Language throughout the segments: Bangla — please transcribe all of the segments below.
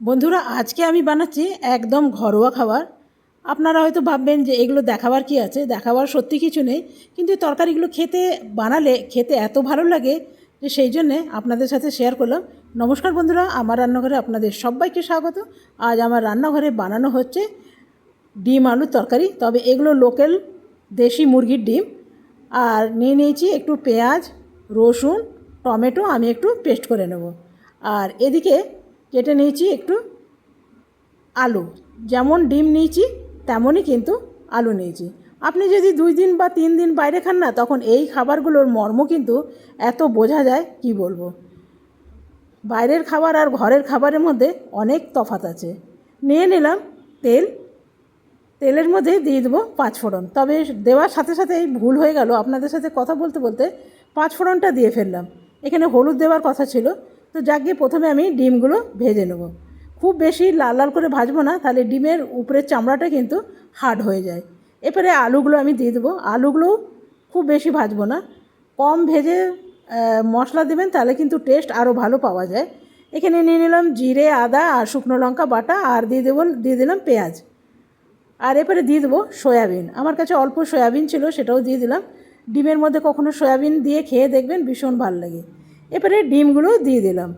বন্ধুরা, আজকে আমি বানাচ্ছি একদম ঘরোয়া খাবার। আপনারা হয়তো ভাববেন যে এগুলো দেখাবার কি আছে? দেখাবার সত্যি কিছু নেই, কিন্তু তরকারিগুলো খেতে, বানালে খেতে এত ভালো লাগে যে সেই জন্যে আপনাদের সাথে শেয়ার করলাম। নমস্কার বন্ধুরা, আমার রান্নাঘরে আপনাদের সবাইকে স্বাগত। আজ আমার রান্নাঘরে বানানো হচ্ছে ডিম আলুর তরকারি, তবে এগুলো লোকাল দেশি মুরগির ডিম। আর নিয়ে নিয়েছি একটু পেঁয়াজ, রসুন, টমেটো, আমি একটু পেস্ট করে নেব। আর এদিকে কেটে নিয়েছি একটু আলু। যেমন ডিম নিয়েছি, তেমনই কিন্তু আলু নিয়েছি। আপনি যদি দুই দিন বা তিন দিন বাইরে খান না, তখন এই খাবারগুলোর মর্ম কিন্তু এত বোঝা যায়, কি বলব? বাইরের খাবার আর ঘরের খাবারের মধ্যে অনেক তফাত আছে। নিয়ে নিলাম তেল। তেলের মধ্যে দিয়ে দেবো পাঁচফোড়ন তবে দেওয়ার সাথে সাথেই ভুল হয়ে গেল। আপনাদের সাথে কথা বলতে বলতে পাঁচফোড়নটা দিয়ে ফেললাম। এখানে হলুদ দেওয়ার কথা ছিল। তো গিয়ে প্রথমে আমি ডিমগুলো ভেজে নেব। খুব বেশি লাল লাল করে ভাজবো না, তাহলে ডিমের উপরের চামড়াটা কিন্তু হার্ড হয়ে যায়। এরপরে আলুগুলো আমি দিয়ে দেবো। আলুগুলোও খুব বেশি ভাজবো না। কম ভেজে মশলা দেবেন, তাহলে কিন্তু টেস্ট আরও ভালো পাওয়া যায়। এখানে নিয়ে নিলাম জিরে, আদা আর শুকনো লঙ্কা বাটা, আর দিয়ে দেবো, দিয়ে দিলাম পেঁয়াজ। আর এরপরে দিয়ে দেবো সয়াবিন। আমার কাছে অল্প সয়াবিন ছিল, সেটাও দিয়ে দিলাম। ডিমের মধ্যে কখনো সয়াবিন দিয়ে খেয়ে দেখবেন ভীষণ ভালো লাগে। এরপরে ডিমগুলো দিয়ে দিলাম।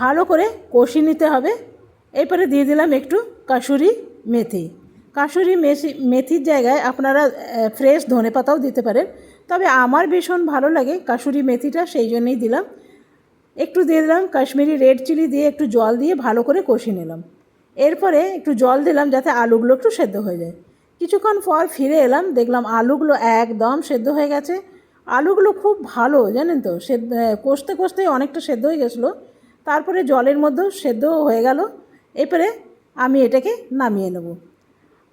ভালো করে কষি নিতে হবে। এরপরে দিয়ে দিলাম একটু কাসুরি মেথি। কাসুরি মেথি, মেথির জায়গায় আপনারা ফ্রেশ ধনে পাতাও দিতে পারেন। তবে আমার ভীষণ ভালো লাগে কাসুরি মেথিটা, সেই জন্যই দিলাম। একটু দিয়ে দিলাম কাশ্মীরি রেড চিলি দিয়ে একটু জল দিয়ে ভালো করে কষি নিলাম। এরপরে একটু জল দিলাম যাতে আলুগুলো একটু সেদ্ধ হয়ে যায়। কিছুক্ষণ পর ফিরে এলাম, দেখলাম আলুগুলো একদম সেদ্ধ হয়ে গেছে। আলুগুলো খুব ভালো, জানেন তো? সেদ্ধ কষতে কষতে অনেকটা সেদ্ধ হয়ে গেছিল। তারপরে জলের মধ্যেও সেদ্ধ হয়ে গেল। এরপরে আমি এটাকে নামিয়ে নেব।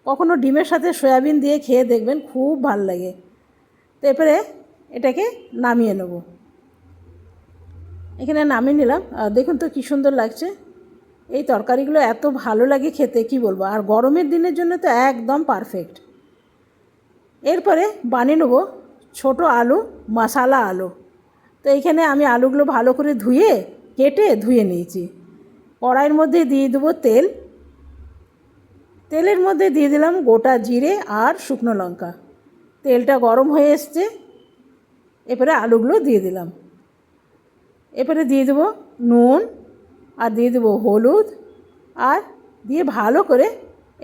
কখনো ডিমের সাথে সয়াবিন দিয়ে খেয়ে দেখবেন খুব ভালো লাগে। তো এরপরে এটাকে নামিয়ে নেব। এখানে নামিয়ে নিলাম। দেখুন তো কী সুন্দর লাগছে। এই তরকারিগুলো এত ভালো লাগে খেতে, কি বলব? আর গরমের দিনের জন্য তো একদম পারফেক্ট এরপরে বানিয়ে নেব ছোটো আলু, মশালা আলু। তো এইখানে আমি আলুগুলো ভালো করে ধুয়ে, কেটে ধুয়ে নিয়েছি। কড়াইয়ের মধ্যে দিয়ে দেবো তেল। তেলের মধ্যে দিয়ে দিলাম গোটা জিরে আর শুকনো লঙ্কা। তেলটা গরম হয়ে এসছে। এরপরে আলুগুলো দিয়ে দিলাম। এরপরে দিয়ে দেবো নুন আর দিয়ে দেবো হলুদ আর দিয়ে ভালো করে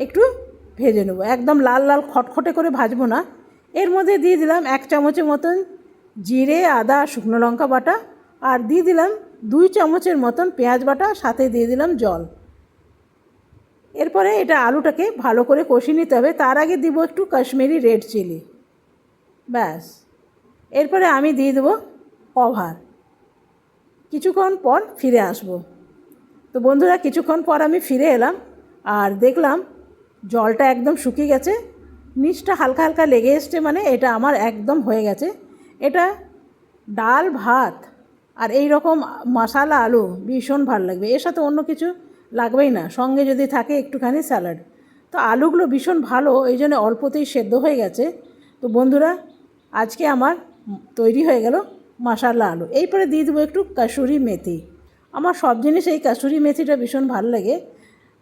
একটু ভেজে নেব। একদম লাল লাল খটখটে করে ভাজবো না। এর মধ্যে দিয়ে দিলাম এক চামচের মতন জিরে, আদা, শুকনো লঙ্কা বাটা আর দিয়ে দিলাম দুই চামচের মতন পেঁয়াজ বাটা, সাথে দিয়ে দিলাম জল। এরপরে এটা আলুটাকে ভালো করে কষিয়ে নিতে হবে। তার আগে দিব একটু কাশ্মীরি রেড চিলি। ব্যাস। এরপরে আমি দিয়ে দেবো কভার। কিছুক্ষণ পর ফিরে আসব। তো বন্ধুরা, কিছুক্ষণ পর আমি ফিরে এলাম আর দেখলাম জলটা একদম শুকিয়ে গেছে। নিচটা হালকা হালকা লেগে এসছে মানে এটা আমার একদম হয়ে গেছে। এটা ডাল ভাত আর এই রকম মশালা আলু ভীষণ ভালো লাগবে। এর সাথে অন্য কিছু লাগবেই না, সঙ্গে যদি থাকে একটুখানি স্যালাড। তো আলুগুলো ভীষণ ভালো, এই জন্য অল্পতেই সেদ্ধ হয়ে গেছে। তো বন্ধুরা, আজকে আমার তৈরি হয়ে গেল মশালা আলু। এইপরে দিয়ে দেবো একটু কাসুরি মেথি। আমার সব জিনিস এই কাসুরি মেথিটা ভীষণ ভালো লাগে।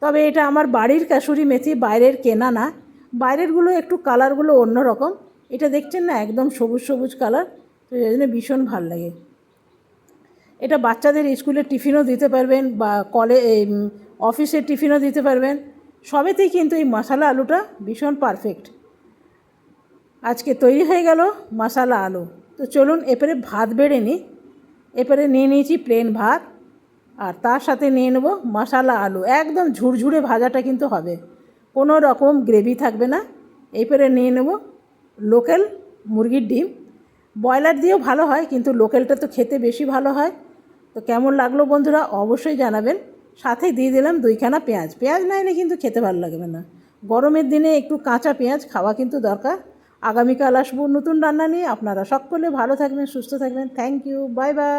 তবে এটা আমার বাড়ির কাসুরি মেথি, বাইরের কেনা না। বাইরেরগুলো একটু কালারগুলো অন্যরকম এটা দেখছেন না? একদম সবুজ সবুজ কালার। তো এই জন্য ভীষণ ভালো লাগে। এটা বাচ্চাদের স্কুলের টিফিনও দিতে পারবেন বা কলে অফিসের টিফিনও দিতে পারবেন। সবেতেই কিন্তু এই মশালা আলুটা ভীষণ পারফেক্ট আজকে তৈরি হয়ে গেল মশালা আলু। তো চলুন এরপরে ভাত বেড়ে নিই। এরপরে নিয়ে নিয়েছি প্লেন ভাত। আর তার সাথে নিয়ে নেব মশালা আলু। একদম ঝুরঝুরে ভাজাটা কিন্তু হবে। কোনো রকম গ্রেভি থাকবে না। এরপরে নিয়ে নেব লোকাল মুরগির ডিম। ব্রয়লার দিয়েও ভালো হয়, কিন্তু লোকালটা তো খেতে বেশি ভালো হয়। তো কেমন লাগল বন্ধুরা অবশ্যই জানাবেন। সাথে দিয়ে দিলাম দুইখানা পেঁয়াজ। পেঁয়াজ না এনে কিন্তু খেতে ভালো লাগবে না। গরমের দিনে একটু কাঁচা পেঁয়াজ খাওয়া কিন্তু দরকার। আগামীকাল আসব নতুন রান্না নিয়ে। আপনারা সকলে ভালো থাকবেন, সুস্থ থাকবেন। Thank you bye bye